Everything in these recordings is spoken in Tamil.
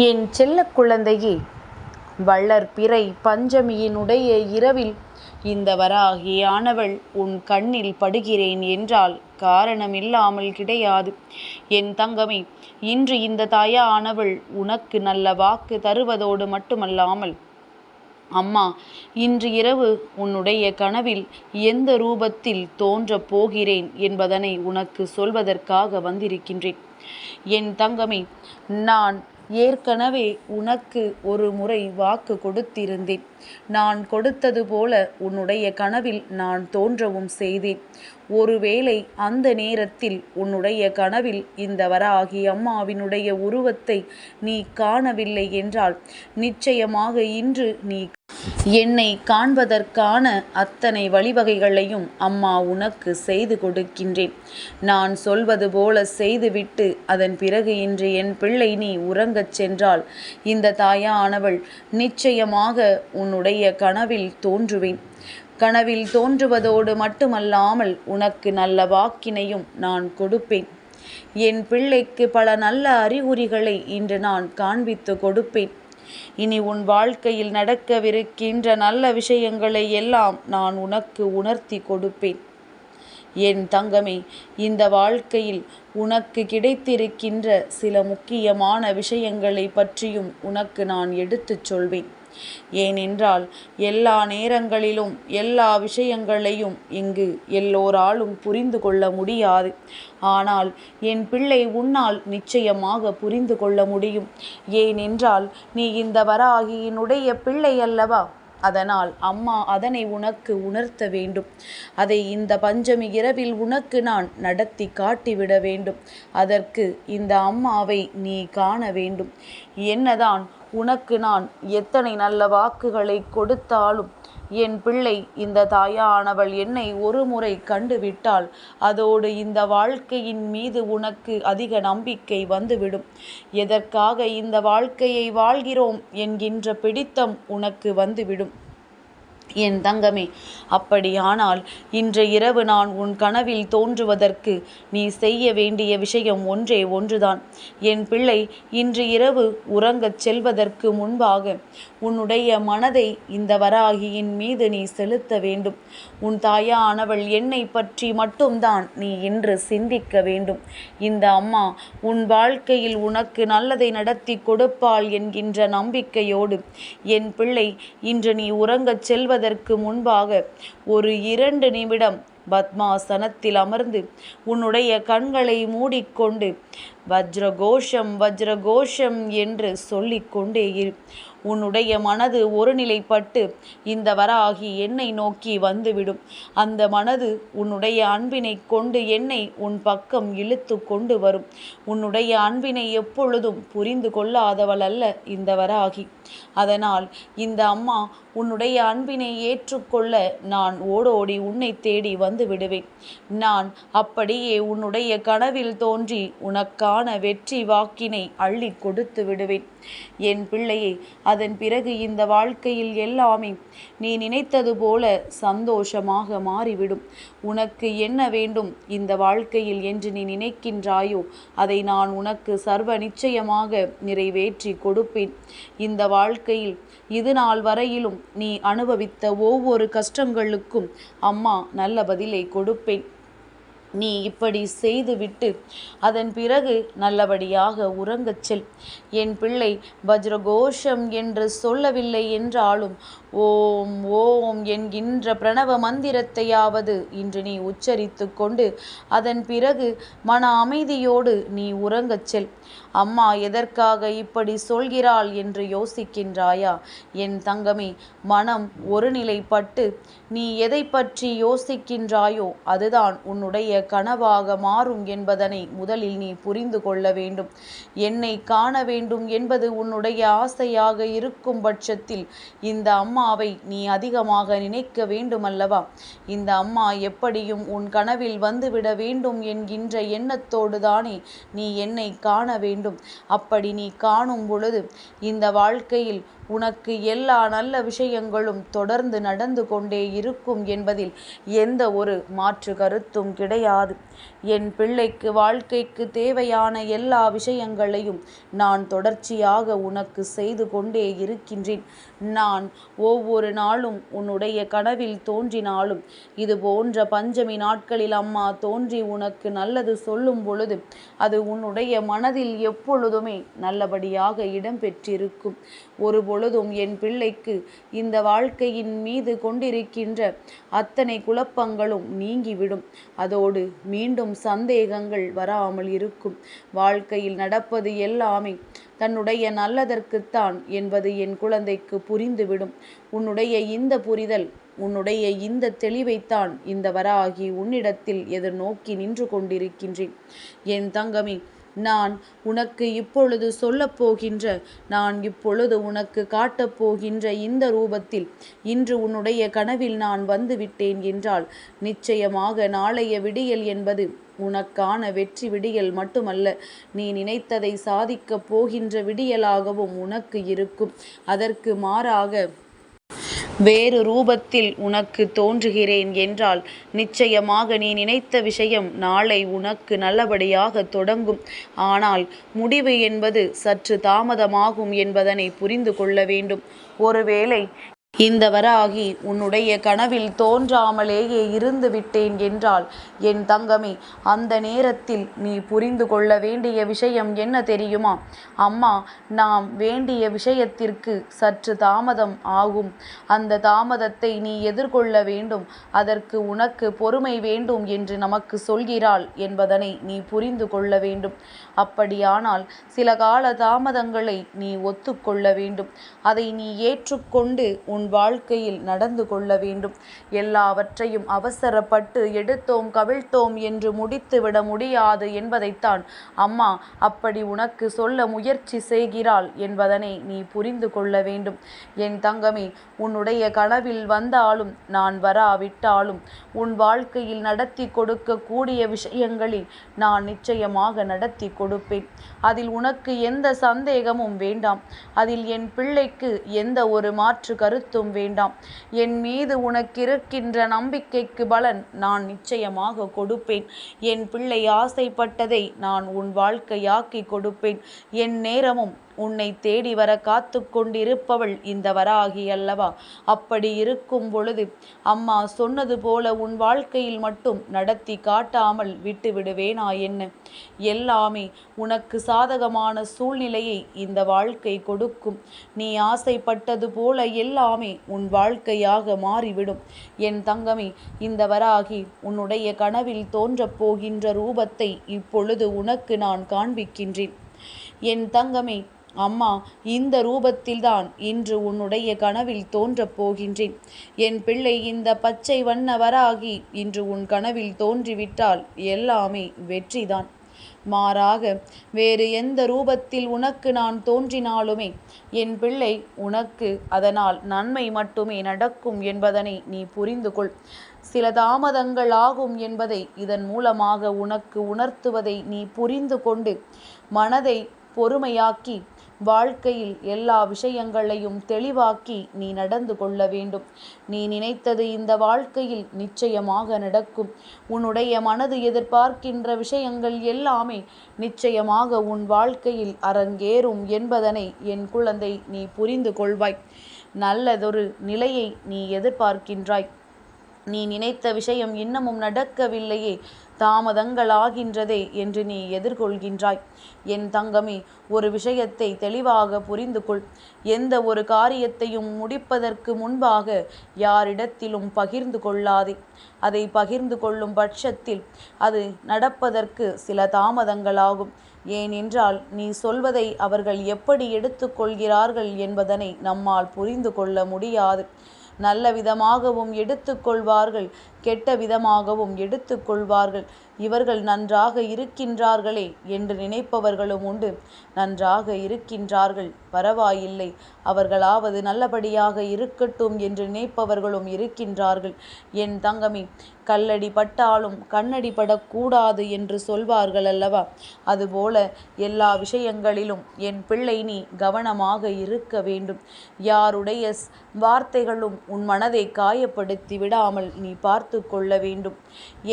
என் செல்ல குழந்தையே வள்ளற் பிறை பஞ்சமியினுடைய இரவில் இந்த வராகியானவள் உன் கண்ணில் படுகிறேன் என்றால் காரணமில்லாமல் கிடையாது. என் தங்கமே இன்று இந்த தாயானவள் உனக்கு நல்ல வாக்கு தருவதோடு மட்டுமல்லாமல் அம்மா இன்று இரவு உன்னுடைய கனவில் எந்த ரூபத்தில் தோன்றப் போகிறேன் என்பதனை உனக்கு சொல்வதற்காக வந்திருக்கின்றேன். என் தங்கமே நான் ஏற்கனவே உனக்கு ஒரு முறை வாக்கு கொடுத்திருந்தேன். நான் கொடுத்தது போல உன்னுடைய கனவில் நான் தோன்றவும் செய்தேன். ஒருவேளை அந்த நேரத்தில் உன்னுடைய கனவில் இந்த வராகி அம்மாவினுடைய உருவத்தை நீ காணவில்லை என்றால் நிச்சயமாக இன்று நீ என்னை காண்பதற்கான அத்தனை வழிவகைகளையும் அம்மா உனக்கு செய்து கொடுக்கின்றேன். நான் சொல்வது போல செய்துவிட்டு அதன் பிறகு இன்று என் பிள்ளை நீ உறங்கச் சென்றால் இந்த தாயானவள் நிச்சயமாக உன்னுடைய கனவில் தோன்றுவேன். கனவில் தோன்றுவதோடு மட்டுமல்லாமல் உனக்கு நல்ல வாக்கினையும் நான் கொடுப்பேன். என் பிள்ளைக்கு பல நல்ல அறிகுறிகளை இன்று நான் காண்பித்து கொடுப்பேன். இனி உன் வாழ்க்கையில் நடக்கவிருக்கின்ற நல்ல விஷயங்களை எல்லாம் நான் உனக்கு உணர்த்தி கொடுப்பேன். என் தங்கமே இந்த வாழ்க்கையில் உனக்கு கிடைத்திருக்கின்ற சில முக்கியமான விஷயங்களை பற்றியும் உனக்கு நான் எடுத்துச் சொல்வேன். ஏனென்றால் எல்லா நேரங்களிலும் எல்லா விஷயங்களையும் இங்கு எல்லோராலும் புரிந்து கொள்ள முடியாது. ஆனால் என் பிள்ளை உன்னால் நிச்சயமாக புரிந்து கொள்ள முடியும். ஏனென்றால் நீ இந்த வராகியினுடைய பிள்ளை அல்லவா? அதனால் அம்மா அதனை உனக்கு உணர்த்த வேண்டும். அதை இந்த பஞ்சமி இரவில் உனக்கு நான் நடத்தி காட்டிவிட வேண்டும். அதற்கு இந்த அம்மாவை நீ காண வேண்டும். என்னதான் உனக்கு நான் எத்தனை நல்ல வாக்குகளை கொடுத்தாலும் என் பிள்ளை இந்த தாயானவள் என்னை ஒரு முறை கண்டுவிட்டால் அதோடு இந்த வாழ்க்கையின் மீது உனக்கு அதிக நம்பிக்கை வந்துவிடும். எதற்காக இந்த வாழ்க்கையை வாழ்கிறோம் என்கின்ற பிடித்தம் உனக்கு வந்துவிடும். என் தங்கமே. அப்படியானால் இன்று இரவு நான் உன் கனவில் தோன்றுவதற்கு நீ செய்ய வேண்டிய விஷயம் ஒன்றே ஒன்றுதான். என் பிள்ளை இன்று இரவு உறங்கச் செல்வதற்கு முன்பாக உன்னுடைய மனதை இந்த வராகியின் மீது நீ செலுத்த வேண்டும். உன் தாயானவள் என்னை பற்றி மட்டும்தான் நீ இன்று சிந்திக்க வேண்டும். இந்த அம்மா உன் வாழ்க்கையில் உனக்கு நல்லதை நடத்தி கொடுப்பாள் என்கின்ற நம்பிக்கையோடு என் பிள்ளை இன்று நீ உறங்கச் செல்வது செல்வதற்கு முன்பாக ஒரு இரண்டு நிமிடம் பத்மாசனத்தில் அமர்ந்து உன்னுடைய கண்களை மூடிக்கொண்டு வஜ்ரகோஷம் வஜ்ரகோஷம் என்று சொல்லிக்கொண்டே இரு. உன்னுடைய மனது ஒருநிலைப்பட்டு இந்த வராகி என்னை நோக்கி வந்துவிடும். அந்த மனது உன்னுடைய அன்பினை கொண்டு என்னை உன் பக்கம் இழுத்து கொண்டு வரும். உன்னுடைய அன்பினை எப்பொழுதும் புரிந்து கொள்ளாதவள் அல்ல இந்த வராகி. அதனால் இந்த அம்மா உன்னுடைய அன்பினை ஏற்றுக்கொள்ள நான் ஓடோடி உன்னை தேடி வந்து விடுவேன். நான் அப்படியே உன்னுடைய கனவில் தோன்றி உனக்கான வெற்றி வாக்கினை அள்ளி கொடுத்து விடுவேன். என் பிள்ளையை அதன் பிறகு இந்த வாழ்க்கையில் எல்லாமே நீ நினைத்தது போல சந்தோஷமாக மாறிவிடும். உனக்கு என்ன வேண்டும்? இந்த வாழ்க்கையில் என்று நீ நினைக்கின்றாயோ அதை நான் உனக்கு சர்வ நிச்சயமாக நிறைவேற்றி கொடுப்பேன். இந்த வாழ்க்கையில் இது நாள் வரையிலும் நீ அனுபவித்த ஒவ்வொரு கஷ்டங்களுக்கும் அம்மா நல்ல பதிலை கொடுப்பேன். நீ இப்படி செய்துவிட்டு அதன் பிறகு நல்லபடியாக உறங்கச் செல். என் பிள்ளை வஜ்ரகோஷம் என்று சொல்லவில்லை என்றாலும் ஓம் ஓம் என்கின்ற பிரணவ மந்திரத்தையாவது இன்று நீ உச்சரித்து கொண்டு அதன் பிறகு மன அமைதியோடு நீ உறங்கச் செல். அம்மா எதற்காக இப்படி சொல்கிறாள் என்று யோசிக்கின்றாயா? என் தங்கமே மனம் ஒருநிலைப்பட்டு நீ எதை பற்றி யோசிக்கின்றாயோ அதுதான் உன்னுடைய கனவாக மாறும் என்பதனை முதலில் நீ புரிந்து கொள்ள வேண்டும். என்னை காண வேண்டும் என்பது உன்னுடைய ஆசையாக இருக்கும் பட்சத்தில் இந்த அம்மாவை நீ அதிகமாக நினைக்க வேண்டுமல்லவா? இந்த அம்மா எப்படியும் உன் கனவில் வந்துவிட வேண்டும் என்கின்ற எண்ணத்தோடு தானே நீ என்னை காண வேண்டும். வேண்டும். அப்படி நீ காணும் பொழுது இந்த வாழ்க்கையில் உனக்கு எல்லா நல்ல விஷயங்களும் தொடர்ந்து நடந்து கொண்டே இருக்கும் என்பதில் எந்த ஒரு மாற்று கருத்தும் கிடையாது. என் பிள்ளைக்கு வாழ்க்கைக்கு தேவையான எல்லா விஷயங்களையும் நான் தொடர்ச்சியாக உனக்கு செய்து கொண்டே இருக்கின்றேன். நான் ஒவ்வொரு நாளும் உன்னுடைய கனவில் தோன்றினாலும் இது போன்ற பஞ்சமி நாட்களில் அம்மா தோன்றி உனக்கு நல்லது சொல்லும் பொழுது அது உன்னுடைய மனதில் எப்பொழுதுமே நல்லபடியாக இடம்பெற்றிருக்கும் ஒரு பொழுதும் என் பிள்ளைக்கு இந்த வாழ்க்கையின் மீது கொண்டிருக்கின்ற அத்தனை குழப்பங்களும் நீங்கிவிடும். அதோடு மீண்டும் சந்தேகங்கள் வராமல் இருக்கும். வாழ்க்கையில் நடப்பது எல்லாமே தன்னுடைய நல்லதற்குத்தான் என்பது என் குழந்தைக்கு புரிந்துவிடும். உன்னுடைய இந்த புரிதல் உன்னுடைய இந்த தெளிவைத்தான் இந்த வராகி உன்னிடத்தில் எதிர்நோக்கி நின்று கொண்டிருக்கின்றேன். என் தங்கமே நான் உனக்கு இப்பொழுது சொல்லப்போகின்ற நான் இப்பொழுது உனக்கு காட்டப் போகின்ற இந்த ரூபத்தில் இன்று உன்னுடைய கனவில் நான் வந்துவிட்டேன் என்றால் நிச்சயமாக நாளைய விடியல் என்பது உனக்கான வெற்றி விடியல் மட்டுமல்ல நீ நினைத்ததை சாதிக்கப் போகின்ற விடியலாகவும் உனக்கு இருக்கும். அதற்கு மாறாக வேறு ரூபத்தில் உனக்கு தோன்றுகிறேன் என்றால் நிச்சயமாக நீ நினைத்த விஷயம் நாளை உனக்கு நல்லபடியாக தொடங்கும். ஆனால் முடிவு என்பது சற்று தாமதமாகும் என்பதனை புரிந்து கொள்ள வேண்டும். ஒருவேளை இந்த வராகி உன்னுடைய கனவில் தோன்றாமலேயே இருந்து விட்டேன் என்றால் என் தங்கமே அந்த நேரத்தில் நீ புரிந்து கொள்ள வேண்டிய விஷயம் என்ன தெரியுமா? அம்மா நாம் வேண்டிய விஷயத்திற்கு சற்று தாமதம் ஆகும். அந்த தாமதத்தை நீ எதிர்கொள்ள வேண்டும். அதற்கு உனக்கு பொறுமை வேண்டும் என்று நமக்கு சொல்கிறாள் என்பதனை நீ புரிந்து கொள்ள வேண்டும். அப்படியானால் சில கால தாமதங்களை நீ ஒத்துக்கொள்ள வேண்டும். அதை நீ ஏற்றுக்கொண்டு உன் வாழ்க்கையில் நடந்து கொள்ள வேண்டும். எல்லாவற்றையும் அவசரப்பட்டு எடுத்தோம் கவிழ்த்தோம் என்று முடித்துவிட முடியாது என்பதைத்தான். அம்மா அப்படி உனக்கு சொல்ல முயற்சி செய்கிறாள் என்பதனை நீ புரிந்து கொள்ள வேண்டும். என் தங்கமே உன்னுடைய கனவில் வந்தாலும் நான் வராவிட்டாலும் உன் வாழ்க்கையில் நடத்தி கொடுக்கக்கூடிய விஷயங்களில் நான் நிச்சயமாக நடத்தி கொடுப்பேன். அதில் உனக்கு எந்த சந்தேகமும் வேண்டாம். அதில் என் பிள்ளைக்கு எந்த ஒரு மாற்று கருத்து வருத்தம் வேண்டாம். என் மீது உனக்கிருக்கின்ற நம்பிக்கைக்கு பலன் நான் நிச்சயமாக கொடுப்பேன். என் பிள்ளை ஆசைப்பட்டதை நான் உன் வாழ்க்கையாக்கி கொடுப்பேன். என் நேரமும் உன்னை தேடி வர காத்து கொண்டிருப்பவள் இந்த வராகி அல்லவா அப்படி இருக்கும் பொழுது அம்மா சொன்னது போல உன் வாழ்க்கையில் மட்டும் நடத்தி காட்டாமல் விட்டு விடுவேனா என்ன? எல்லாமே உனக்கு சாதகமான சூழ்நிலையை இந்த வாழ்க்கை கொடுக்கும். நீ ஆசைப்பட்டது போல எல்லாமே உன் வாழ்க்கையாக மாறிவிடும். என் தங்கமே இந்த வராகி உன்னுடைய கனவில் தோன்றப் போகின்ற ரூபத்தை இப்பொழுது உனக்கு நான் காண்பிக்கின்றேன். என் தங்கமே அம்மா இந்த ரூபத்தில்தான் இன்று உன்னுடைய கனவில் தோன்றப் போகின்றேன். என் பிள்ளை இந்த பச்சை வண்ண வராகி இன்று உன் கனவில் தோன்றிவிட்டால் எல்லாமே வெற்றிதான். மாறாக வேறு எந்த ரூபத்தில் உனக்கு நான் தோன்றினாலுமே என் பிள்ளை உனக்கு அதனால் நன்மை மட்டுமே நடக்கும் என்பதனை நீ புரிந்து கொள் சில தாமதங்கள் ஆகும் என்பதை இதன் மூலமாக உனக்கு உணர்த்துவதை நீ புரிந்து கொண்டு மனதை பொறுமையாக்கி வாழ்க்கையில் எல்லா விஷயங்களையும் தெளிவாக்கி நீ நடந்து கொள்ள வேண்டும். நீ நினைத்தது இந்த வாழ்க்கையில் நிச்சயமாக நடக்கும். உன்னுடைய மனது எதிர்பார்க்கின்ற விஷயங்கள் எல்லாமே நிச்சயமாக உன் வாழ்க்கையில் அரங்கேறும் என்பதனை என் குழந்தை நீ புரிந்து கொள்வாய். நல்லதொரு நிலையை நீ எதிர்பார்க்கின்றாய். நீ நினைத்த விஷயம் இன்னமும் நடக்கவில்லையே. தாமதங்களாகின்றதே என்று நீ எதிர்கொள்கின்றாய். என் தங்கமே ஒரு விஷயத்தை தெளிவாக புரிந்து கொள் எந்த ஒரு காரியத்தையும் முடிப்பதற்கு முன்பாக யாரிடத்திலும் பகிர்ந்து கொள்ளாதே. அதை பகிர்ந்து கொள்ளும் பட்சத்தில் அது நடப்பதற்கு சில தாமதங்களாகும். ஏனென்றால் நீ சொல்வதை அவர்கள் எப்படி எடுத்துக்கொள்கிறார்கள் என்பதனை நம்மால் புரிந்து கொள்ள முடியாது. நல்ல விதமாகவும் எடுத்துக்கொள்வார்கள் கெட்ட விதமாகவும் எடுத்து கொள்வார்கள் இவர்கள் நன்றாக இருக்கின்றார்களே என்று நினைப்பவர்களும் உண்டு. நன்றாக இருக்கின்றார்கள் பரவாயில்லை. அவர்களாவது நல்லபடியாக இருக்கட்டும் என்று நினைப்பவர்களும் இருக்கின்றார்கள். என் தங்கமே கல்லடி பட்டாலும் கண்ணடி படக்கூடாது என்று சொல்வார்கள் அல்லவா அதுபோல எல்லா விஷயங்களிலும் என் பிள்ளை நீ கவனமாக இருக்க வேண்டும். யாருடைய வார்த்தைகளும் உன் மனதை காயப்படுத்தி விடாமல் நீ பார்த்து கொள்ள வேண்டும்.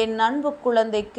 என் அன்பு குழந்தைக்கு